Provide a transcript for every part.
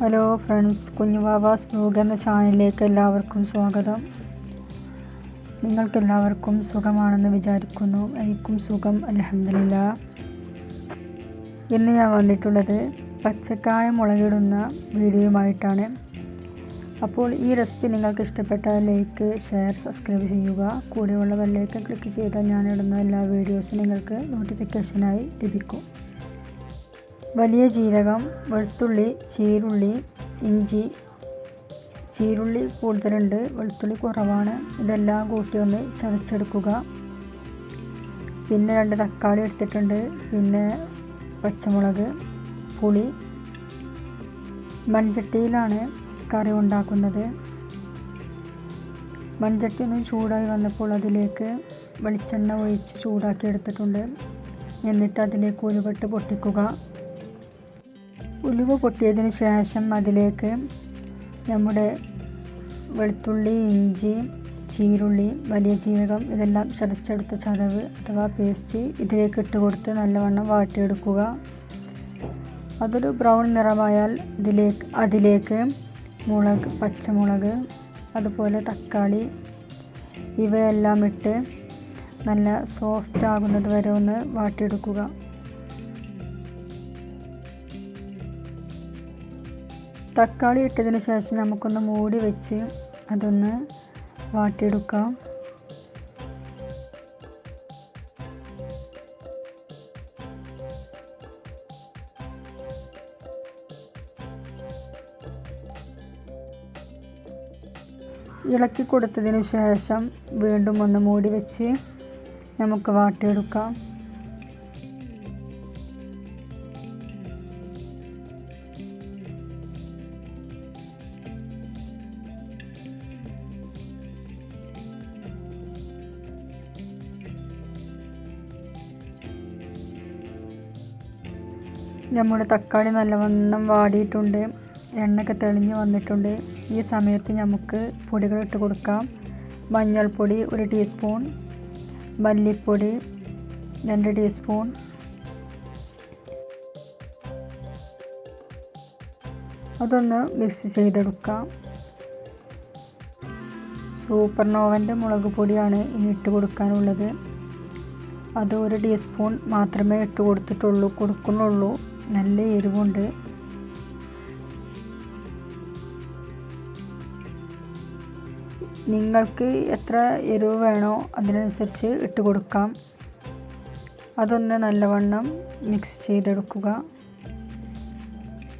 Hello friends കുഞ്ഞുവാവാസ് blog എന്ന ചാനലിലേക്ക് എല്ലാവർക്കും സ്വാഗതം. നിങ്ങൾക്കെല്ലാവർക്കും സുഖമാണെന്ന് വിചാരിക്കുന്നു. എനിക്കും സുഖം അലഹമില്ല ഇന്ന് ഞാൻ വന്നിട്ടുള്ളത് പച്ചക്കായ മുളകിടുന്ന വീഡിയോയുമായിട്ടാണ്. അപ്പോൾ ഈ റെസിപ്പി നിങ്ങൾക്ക് ഇഷ്ടപ്പെട്ടാൽ ലൈക്ക് ഷെയർ സബ്സ്ക്രൈബ് ചെയ്യുക. കൂടെയുള്ള ബെല്ലേക്ക് ക്ലിക്ക് ചെയ്താൽ ഞാനിടുന്ന എല്ലാ വീഡിയോസും നിങ്ങൾക്ക് നോട്ടിഫിക്കേഷനായി ലഭിക്കും. വലിയ ജീരകം വെളുത്തുള്ളി ചീരുള്ളി ഇഞ്ചി. ചീരുള്ളി കൂടുതലുണ്ട് വെളുത്തുള്ളി കുറവാണ്. ഇതെല്ലാം കൂട്ടി ഒന്ന് ചതച്ചെടുക്കുക. പിന്നെ രണ്ട് തക്കാളി എടുത്തിട്ടുണ്ട്. പിന്നെ പച്ചമുളക് പുളി. മൺചട്ടിയിലാണ് കറി ഉണ്ടാക്കുന്നത്. മൺചട്ടി ഒന്ന് ചൂടായി വന്നപ്പോൾ അതിലേക്ക് വെളിച്ചെണ്ണ ഒഴിച്ച് ചൂടാക്കി എടുത്തിട്ടുണ്ട്. എന്നിട്ട് അതിലേക്ക് ഉരുപെട്ട് പൊട്ടിക്കുക. ഉലുവ പൊട്ടിയതിന് ശേഷം അതിലേക്ക് നമ്മുടെ വെളുത്തുള്ളി ഇഞ്ചി ചീരുള്ളി വലിയ ജീരകം ഇതെല്ലാം ചതച്ചെടുത്ത ചതവ് അഥവാ പേസ്റ്റ് ഇതിലേക്ക് ഇട്ട് കൊടുത്ത് നല്ലവണ്ണം വാട്ടിയെടുക്കുക. അതൊരു ബ്രൗൺ നിറമായാൽ ഇതിലേക്ക് അതിലേക്ക് മുളക് പച്ചമുളക് അതുപോലെ തക്കാളി ഇവയെല്ലാം ഇട്ട് നല്ല സോഫ്റ്റ് ആകുന്നത് വരെ ഒന്ന് വാട്ടിയെടുക്കുക. തക്കാളി ഇട്ടതിന് ശേഷം നമുക്കൊന്ന് മൂടി വെച്ച് അതൊന്ന് വാട്ടിയെടുക്കാം. ഇളക്കി കൊടുത്തതിനു ശേഷം വീണ്ടും ഒന്ന് മൂടി വെച്ച് നമുക്ക് വാട്ടിയെടുക്കാം. നമ്മുടെ തക്കാളി നല്ലവണ്ണം വാടിയിട്ടുണ്ട് എണ്ണയൊക്കെ തെളിഞ്ഞ് വന്നിട്ടുണ്ട്. ഈ സമയത്ത് നമുക്ക് പൊടികൾ ഇട്ട് കൊടുക്കാം. മഞ്ഞൾപ്പൊടി ഒരു ടീസ്പൂൺ മല്ലിപ്പൊടി രണ്ട് ടീസ്പൂൺ. അതൊന്ന് മിക്സ് ചെയ്തെടുക്കാം. സൂപ്പർ നോവന്റെ മുളക് പൊടിയാണ് ഇനി ഇട്ട് കൊടുക്കാനുള്ളത്. അത് ഒരു ടീസ്പൂൺ മാത്രമേ ഇട്ട് കൊടുത്തിട്ടുള്ളൂ കൊടുക്കുന്നുള്ളൂ. നല്ല എരിവുണ്ട്. നിങ്ങൾക്ക് എത്ര എരിവ് വേണോ അതിനനുസരിച്ച് ഇട്ട് കൊടുക്കാം. അതൊന്ന് നല്ലവണ്ണം മിക്സ് ചെയ്തെടുക്കുക.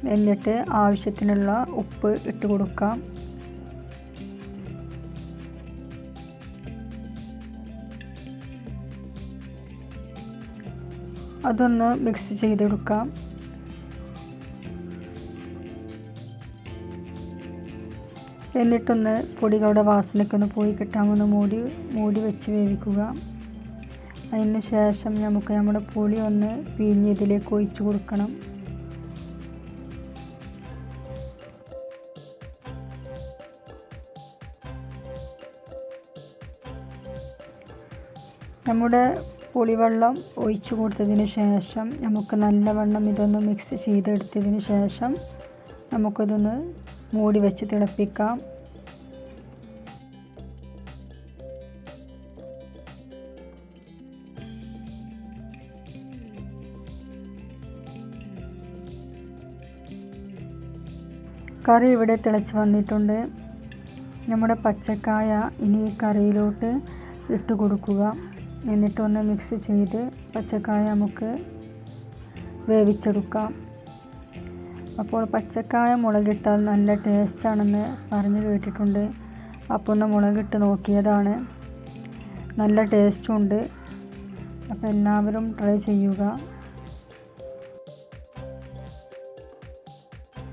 എന്നിട്ട് ആവശ്യത്തിനുള്ള ഉപ്പ് ഇട്ട് കൊടുക്കാം. അതൊന്ന് മിക്സ് ചെയ്തെടുക്കാം. എന്നിട്ടൊന്ന് പൊടികളുടെ വാസനയ്ക്ക് ഒന്ന് പോയി കിട്ടാമെന്ന് മൂടി മൂടി വെച്ച് വേവിക്കുക. അതിന് ശേഷം നമുക്ക് നമ്മുടെ പുളി ഒന്ന് പിഴിഞ്ഞ് ഇതിലേക്ക് ഒഴിച്ചു കൊടുക്കണം. നമ്മുടെ പുളിവെള്ളം ഒഴിച്ചു കൊടുത്തതിന് ശേഷം നമുക്ക് നല്ലവണ്ണം ഇതൊന്ന് മിക്സ് ചെയ്തെടുത്തതിന് ശേഷം നമുക്കിതൊന്ന് മൂടി വെച്ച് തിളപ്പിക്കാം. കറി ഇവിടെ തിളച്ച് വന്നിട്ടുണ്ട്. നമ്മുടെ പച്ചക്കായ ഇനി ഈ കറിയിലോട്ട് ഇട്ട് കൊടുക്കുക. എന്നിട്ടൊന്ന് മിക്സ് ചെയ്ത് പച്ചക്കായ നമുക്ക് വേവിച്ചെടുക്കാം. അപ്പോൾ പച്ചക്കായ മുളകിട്ടാൽ നല്ല ടേസ്റ്റാണെന്ന് പറഞ്ഞു കേട്ടിട്ടുണ്ട്. അപ്പോൾ ഒന്ന് മുളകിട്ട് നോക്കിയതാണ്. നല്ല ടേസ്റ്റും ഉണ്ട്. അപ്പോൾ എല്ലാവരും ട്രൈ ചെയ്യുക.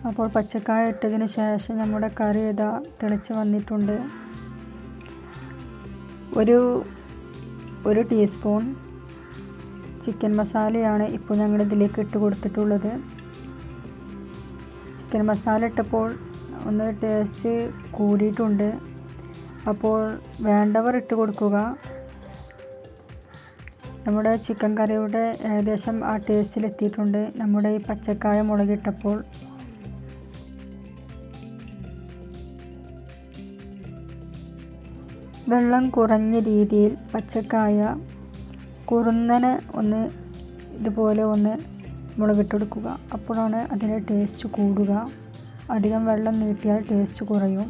അപ്പോൾ പച്ചക്കായ ഇട്ടതിന് ശേഷം നമ്മുടെ കറി ഇതാ തിളച്ച് വന്നിട്ടുണ്ട്. ഒരു ഒരു ടീസ്പൂൺ ചിക്കൻ മസാലയാണ് ഇപ്പോൾ ഞങ്ങൾ ഇതിലേക്ക് ഇട്ട് കൊടുത്തിട്ടുള്ളത്. ചിക്കൻ മസാല ഇട്ടപ്പോൾ ഒന്ന് ടേസ്റ്റ് കൂടിയിട്ടുണ്ട്. അപ്പോൾ വേണ്ടവർ ഇട്ട് കൊടുക്കുക. നമ്മുടെ ചിക്കൻ കറിയുടെ ഏകദേശം ആ ടേസ്റ്റിലെത്തിയിട്ടുണ്ട് നമ്മുടെ ഈ പച്ചക്കായ മുളകിട്ടപ്പോൾ വെള്ളം കുറഞ്ഞ രീതിയിൽ പച്ചക്കായ കുറുന്നനെ ഒന്ന് ഇതുപോലെ ഒന്ന് മുളകിട്ടെടുക്കുക അപ്പോഴാണ് അതിന്റെ ടേസ്റ്റ് കൂടുക. അധികം വെള്ളം നീട്ടിയാൽ ടേസ്റ്റ് കുറയും.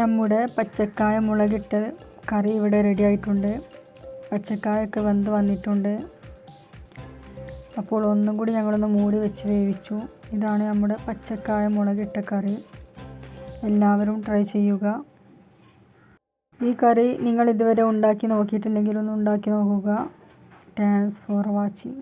നമ്മുടെ പച്ചക്കായ മുളകിട്ട് കറി ഇവിടെ റെഡി ആയിട്ടുണ്ട്. പച്ചക്കായൊക്കെ വെന്ത് വന്നിട്ടുണ്ട്. അപ്പോൾ ഒന്നും കൂടി ഞങ്ങളൊന്ന് മൂടി വെച്ച് വേവിച്ചു. ഇതാണ് നമ്മുടെ പച്ചക്കായ മുളകിട്ട കറി. എല്ലാവരും ട്രൈ ചെയ്യുക. ഈ കറി നിങ്ങൾ ഇതുവരെ ഉണ്ടാക്കി നോക്കിയിട്ടില്ലെങ്കിൽ ഒന്ന് ഉണ്ടാക്കി നോക്കുക. Thanks for watching